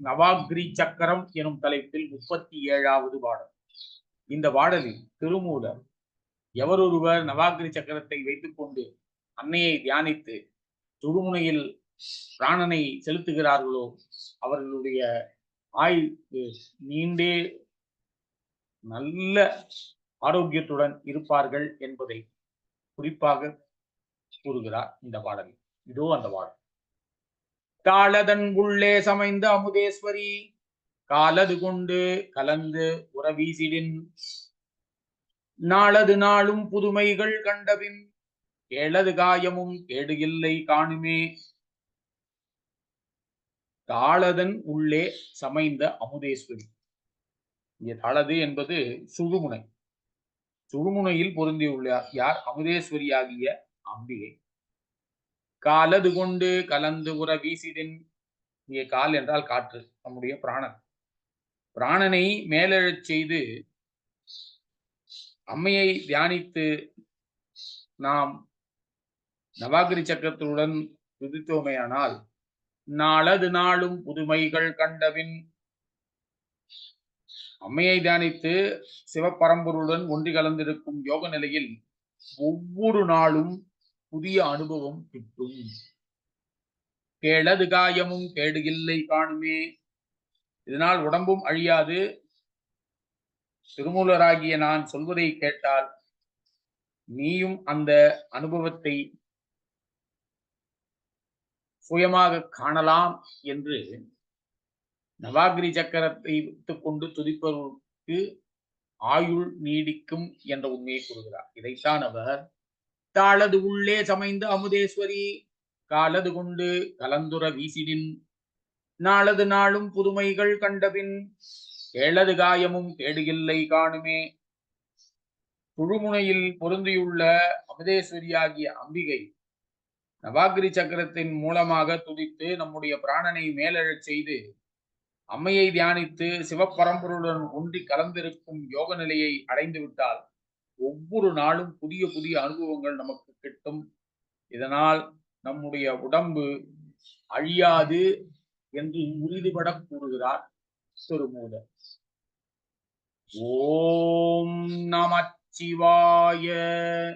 நவாகிரி சக்கரம் எனும் தலைப்பில் முப்பத்தி ஏழாவது பாடல். இந்த பாடலில் திருமூலர் எவரொருவர் நவாகிரி சக்கரத்தை வைத்துக்கொண்டு அன்னையை தியானித்து சுடுமுனையில் பிராணனை செலுத்துகிறார்களோ அவர்களுடைய ஆயுள் நீண்டே நல்ல ஆரோக்கியத்துடன் இருப்பார்கள் என்பதை குறிப்பாக கூறுகிறார் இந்த பாடலில். இதோ அந்த பாடல். தாளதன் உள்ளே சமைந்த அமுதேஸ்வரி காலது கொண்டு கலந்து உறவீசிடின். நாளது நாளும் புதுமைகள் கண்டபின் கேளது காயமும் கேடு இல்லை காணுமே. தாளதன் உள்ளே சமைந்த அமுதேஸ்வரி. இங்கே தாளது என்பது சுழுமுனை. சுழுமுனையில் பொருந்தியுள்ளார். யார்? அமுதேஸ்வரி ஆகிய அம்பிகை. காலது கொண்டு கலந்து உற வீசிடின். இங்கே கால் என்றால் காற்று நம்முடைய பிராணன். பிராணனை மேலெழச் செய்து அம்மையை தியானித்து நாம் நவாகிரி சக்கரத்துடன் துதித்தோமேயானால் நாளது நாளும் புதுமைகள் கண்டபின். அம்மையை தியானித்து சிவப்பரம்பொருளுடன் ஒன்றி கலந்திருக்கும் யோக நிலையில் ஒவ்வொரு நாளும் புதிய அனுபவம் கிட்டும். கேளது காயமும் கேடு இல்லை காணுமே. இதனால் உடம்பும் அழியாது. திருமூலராகிய நான் சொல்வதை கேட்டால் நீயும் அந்த அனுபவத்தை சுயமாக காணலாம் என்று நவாகிரி சக்கரத்தை வைத்துக் கொண்டு துதிப்பவர்களுக்கு ஆயுள் நீடிக்கும் என்ற உண்மையை கூறுகிறார். இதைத்தான் அவர் கட்டாளது உள்ளே சமைந்த அமுதேஸ்வரி. காலது கொண்டு கலந்துர வீசிடின். நாளது நாளும் புதுமைகள் கண்டபின். கேளது காயமும் கேடுகில்லை காணுமே. துழுமுனையில் பொருந்தியுள்ள அமுதேஸ்வரியாகிய அம்பிகை நவாகிரி சக்கரத்தின் மூலமாக துதித்து நம்முடைய பிராணனை மேலெழச் செய்து அம்மையை தியானித்து சிவப்பரம்பொருளுடன் ஒன்றி கலந்திருக்கும் யோக நிலையை அடைந்து விட்டால் ஒவ்வொரு நாளும் புதிய புதிய அனுபவங்கள் நமக்கு கிட்டும். இதனால் நம்முடைய உடம்பு அழியாது என்று உறுதிபட கூறுகிறார் திருமூலர் ஓம் நமச்சிவாய